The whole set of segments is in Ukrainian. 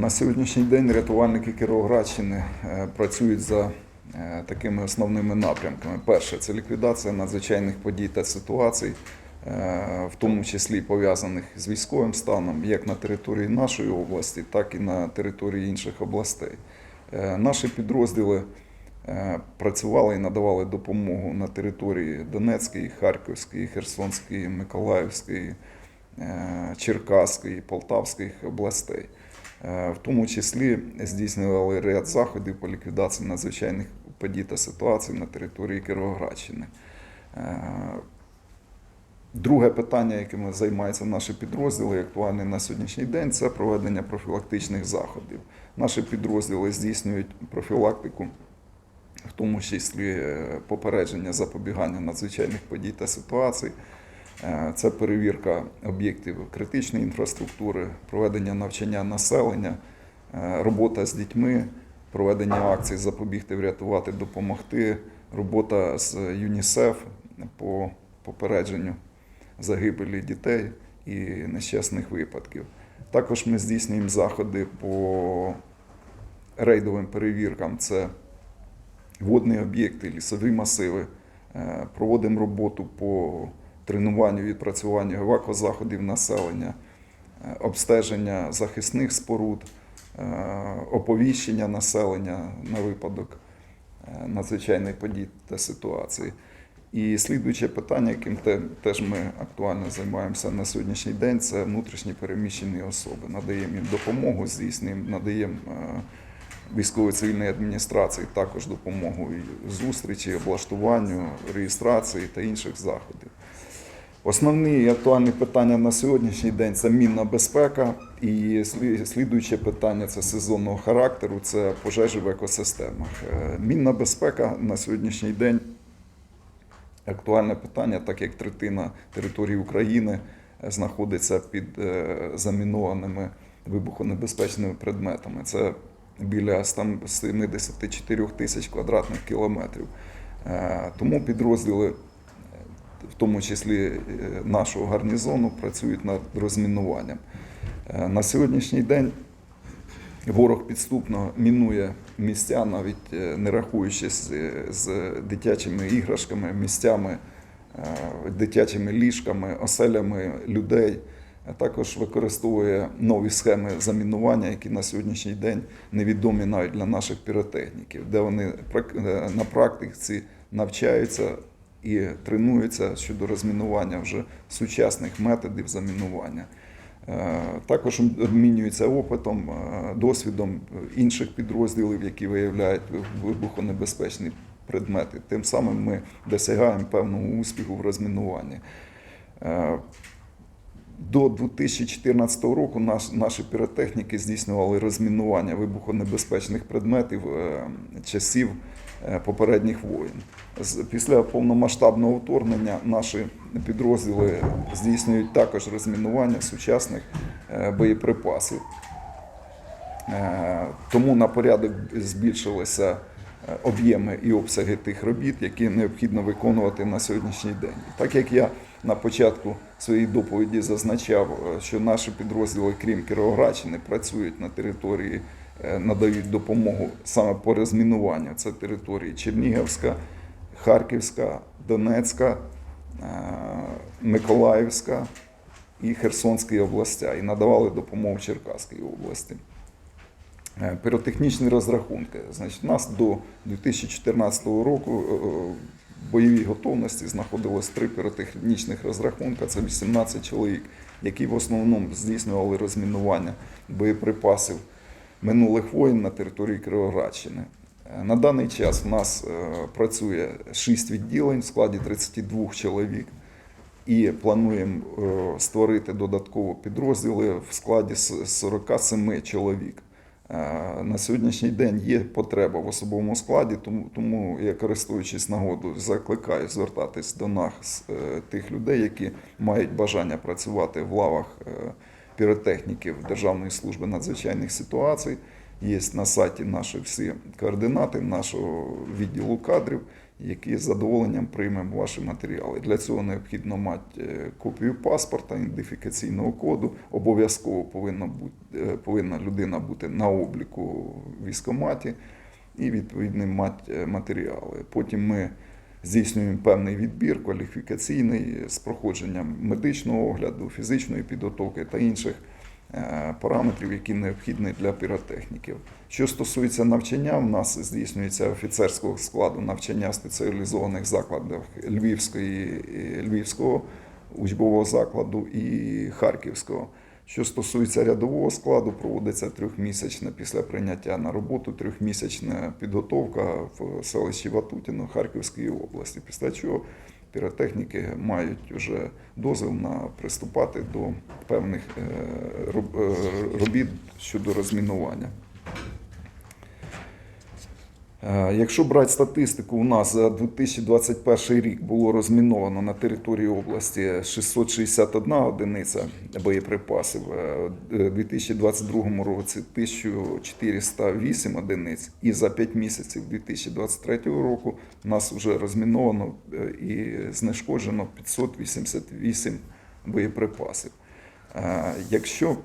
На сьогоднішній день рятувальники Кіровоградщини е, працюють за е, такими основними напрямками. Перше це ліквідація надзвичайних подій та ситуацій, е, в тому числі пов'язаних з військовим станом, як на території нашої області, так і на території інших областей. Наші підрозділи працювали і надавали допомогу на території Донецької, Харківської, Херсонської, Миколаївської, Черкаської, Полтавських областей. Е, В тому числі здійснювали ряд заходів по ліквідації надзвичайних подій та ситуацій на території Кіровоградщини. Е, Друге питання, яким займаються наші підрозділи, актуальне на сьогоднішній день, це проведення профілактичних заходів. Наші підрозділи здійснюють профілактику, в тому числі е, попередження запобігання надзвичайних подій та ситуацій. Е, Це перевірка об'єктів критичної інфраструктури, проведення навчання населення, е, робота з дітьми, проведення акцій запобігти, врятувати, допомогти, робота з ЮНІСЕФ по попередженню загибелі дітей і нещасних випадків. Також ми здійснюємо заходи по рейдовим перевіркам. Це водні об'єкти, лісові масиви. Е, Проводимо роботу по тренуванню, відпрацюванню евакозаходів населення, е, обстеження захисних споруд, е, оповіщення населення на випадок е, надзвичайних подій та ситуації. І слідуюче питання, яким теж ми актуально займаємося на сьогоднішній день, це внутрішні переміщені особи. Надаємо їм допомогу, здійснюємо, надаємо е, військово-цивільній адміністрації також допомогу і зустрічі, облаштуванню, реєстрації та інших заходів. Основні актуальні питання на сьогоднішній день це мінна безпека, і слідуюче питання це сезонного характеру, це пожежі в екосистемах. Е, Мінна безпека на сьогоднішній день актуальне питання, так як третина території України е, знаходиться під е, замінованими вибухонебезпечними предметами. Це біля 174 тисяч квадратних кілометрів. Тому підрозділи, в тому числі е, нашого гарнізону, працюють над розмінуванням. Е, На сьогоднішній день Ворог підступно мінує місця, навіть е, не рахуючись з, дитячими іграшками, місцями, дитячими ліжками, оселями людей. А також використовує нові схеми замінування, які на сьогоднішній день невідомі навіть для наших піротехніків, де вони на практиці навчаються і тренуються щодо розмінування вже сучасних методів замінування. Е, Також обмінюються опитом, е, досвідом інших підрозділів, які виявляють вибухонебезпечні предмети. Тим самим ми досягаємо певного успіху в розмінуванні. Е, До 2014 року наші піротехніки здійснювали розмінування вибухонебезпечних предметів е, часів е, попередніх воєн. Після повномасштабного вторгнення наші підрозділи здійснюють також розмінування сучасних е, боєприпасів. Е, Тому на порядок збільшилися е, об'єми і обсяги тих робіт, які необхідно виконувати на сьогоднішній день. Так як я на початку своєї доповіді зазначав, е, що наші підрозділи, крім Кіровоградщини, працюють на території, е, надають допомогу саме по розмінуванню. Це території Чернігівська, Харківська, Донецька, е, Миколаївська і Херсонської областя, і надавали допомогу Черкаській області. Е, Піротехнічні розрахунки. Значить, у нас до 2014 року е, в бойовій готовності знаходилось три піротехнічних розрахунка. Це 18 чоловік, які в основному здійснювали розмінування боєприпасів минулих воєн на території Кривоградщини. Е, На даний час в нас е, працює 6 відділень в складі 32 чоловік. І плануємо е, створити додатково підрозділи в складі з 47 чоловік. На сьогоднішній день є потреба в особовому складі, тому, тому я користуючись нагодою, закликаю звертатись до нас тих людей, які мають бажання працювати в лавах піротехніків Державної служби надзвичайних ситуацій. Є на сайті наші всі координати нашого відділу кадрів. які з задоволенням приймемо ваші матеріали. Для цього необхідно мати е, копію паспорта, ідентифікаційного коду. Обов'язково повинна, бути, е, повинна людина бути на обліку в військкоматі і відповідно мати е, матеріали. Потім ми здійснюємо певний відбір кваліфікаційний з проходженням медичного огляду, фізичної підготовки та інших е, параметрів, які необхідні для піротехніків. Що стосується навчання, в нас здійснюється офіцерського складу навчання в спеціалізованих закладах Львівської, Львівського учбового закладу і Харківського. Що стосується рядового складу, проводиться трьохмісячна після прийняття на роботу трьохмісячна підготовка в селищі Ватутіно Харківської області. Після чого піротехніки мають вже дозвіл на приступати до певних е, е, робіт щодо розмінування. Е, Якщо брати статистику, у нас за 2021 рік було розміновано на території області 661 одиниця боєприпасів, е, у 2022 році 1408 одиниць, і за 5 місяців 2023 року нас вже розміновано е, і знешкоджено 588 боєприпасів. Е, Якщо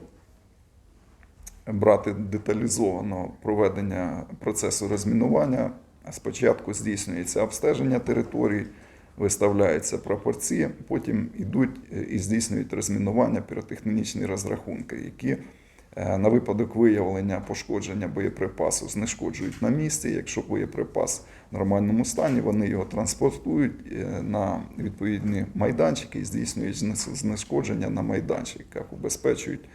брати деталізовано проведення процесу розмінування. Спочатку здійснюється обстеження територій, виставляються прапорці, потім йдуть е, і здійснюють розмінування піротехнічні розрахунки, які е, на випадок виявлення пошкодження боєприпасу знешкоджують на місці. Якщо боєприпас в нормальному стані, вони його транспортують е, на відповідні майданчики і здійснюють знешкодження на майданчиках, убезпечують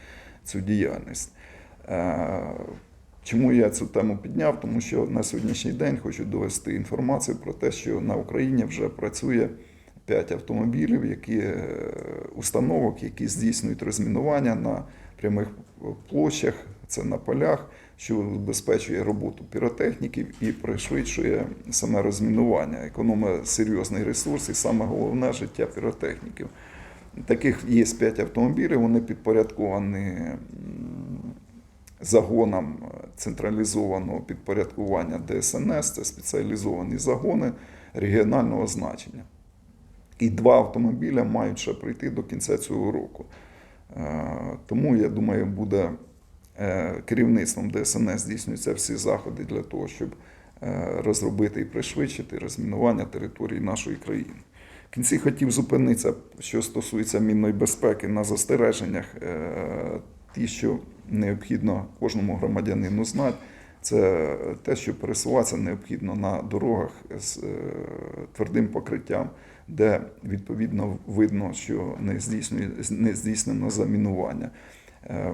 цю діяльність. Е, Чому я цю тему підняв? Тому що на сьогоднішній день хочу довести інформацію про те, що на Україні вже працює 5 автомобілів, які е, установок, які здійснюють розмінування на прямих площах, це на полях, що забезпечує роботу піротехніків і пришвидшує саме розмінування, економить серйозний ресурс і саме головне життя піротехніків. Таких є 5 автомобілів, вони підпорядковані загонам централізованого підпорядкування ДСНС, це спеціалізовані загони регіонального значення. І два автомобіля мають ще прийти до кінця цього року. Е, Тому, я думаю, буде е, керівництвом ДСНС здійснюються всі заходи для того, щоб е, розробити і пришвидшити розмінування території нашої країни. В кінці хотів зупинитися, що стосується мінної безпеки на застереженнях. Ті, що необхідно кожному громадянину знати, це те, що пересуватися необхідно на дорогах з е, твердим покриттям, де відповідно видно, що не, не здійснено замінування. Е,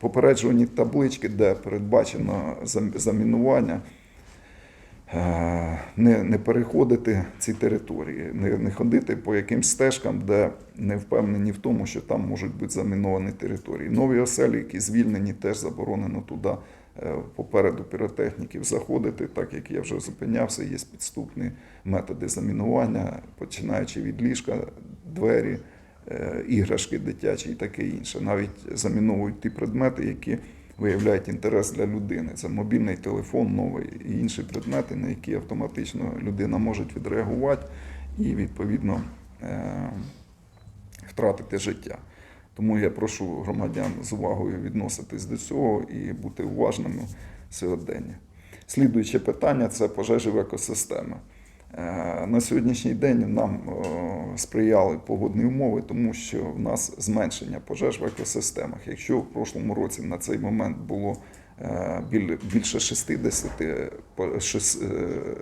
Попереджувані таблички, де передбачено замінування, не, не переходити ці території, не, не ходити по якимсь стежкам, де не впевнені в тому, що там можуть бути заміновані території. Нові оселі, які звільнені, теж заборонено туди е, попереду піротехніків заходити, так як я вже зупинявся, є підступні методи замінування, починаючи від ліжка, двері, е, іграшки дитячі і таке інше. Навіть заміновують ті предмети, які виявляють інтерес для людини. Це мобільний телефон новий і інші предмети, на які автоматично людина може відреагувати і відповідно е, втратити життя. Тому я прошу громадян з увагою відноситись до цього і бути уважними сьогодення. Слідуюче питання це пожежі в екосистемі. Е, На сьогоднішній день нам е, сприяли погодні умови, тому що в нас зменшення пожеж в екосистемах. Якщо в прошлому році на цей момент було е, більше 60 по- шес-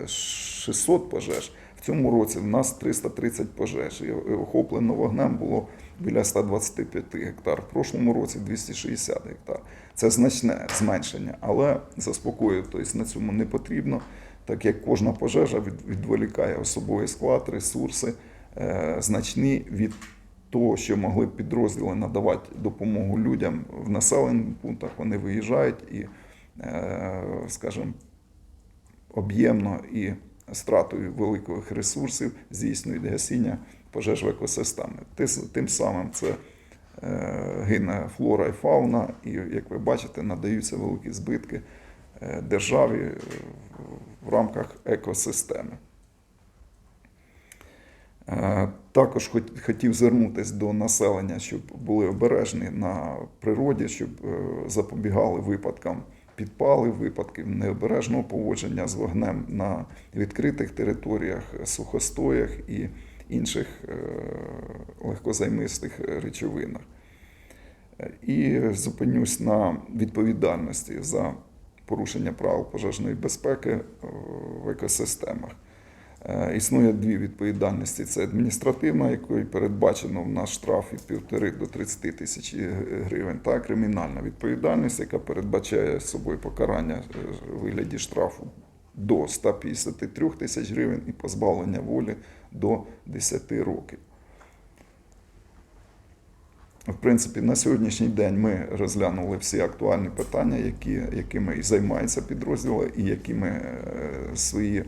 е, 600 пожеж, в цьому році в нас 330 пожеж. І охоплено вогнем було біля 125 гектар. В прошлому році 260 гектар. Це значне зменшення, але заспокоюватись на цьому не потрібно, так як кожна пожежа відволікає особовий склад, ресурси е, значні від того, що могли підрозділи надавати допомогу людям в населених пунктах. Вони виїжджають і, е, скажімо, об'ємно і стратою великих ресурсів здійснюють гасіння пожеж в екосистемі. Тим самим це е, гине флора і фауна, і, як ви бачите, надаються великі збитки державі е, в рамках екосистеми. Е, Також хотів звернутися до населення, щоб були обережні на природі, щоб е, запобігали випадкам підпалів, випадків необережного поводження з вогнем на відкритих територіях, сухостоях і інших е, легкозаймистих речовинах. Е, І зупинюсь на відповідальності за порушення правил пожежної безпеки е, в екосистемах. Е, Існує дві відповідальності: це адміністративна, якою передбачено в нас штраф від 1,5 до 30 тисяч гривень, та кримінальна відповідальність, яка передбачає собою покарання е, в вигляді штрафу до 153 тисяч гривень і позбавлення волі до 10 років. В принципі, на сьогоднішній день ми розглянули всі актуальні питання, які, якими і займаються підрозділи, і якими е, свої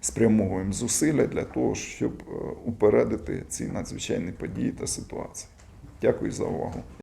спрямовуємо зусилля для того, щоб е, упередити ці надзвичайні події та ситуації. Дякую за увагу.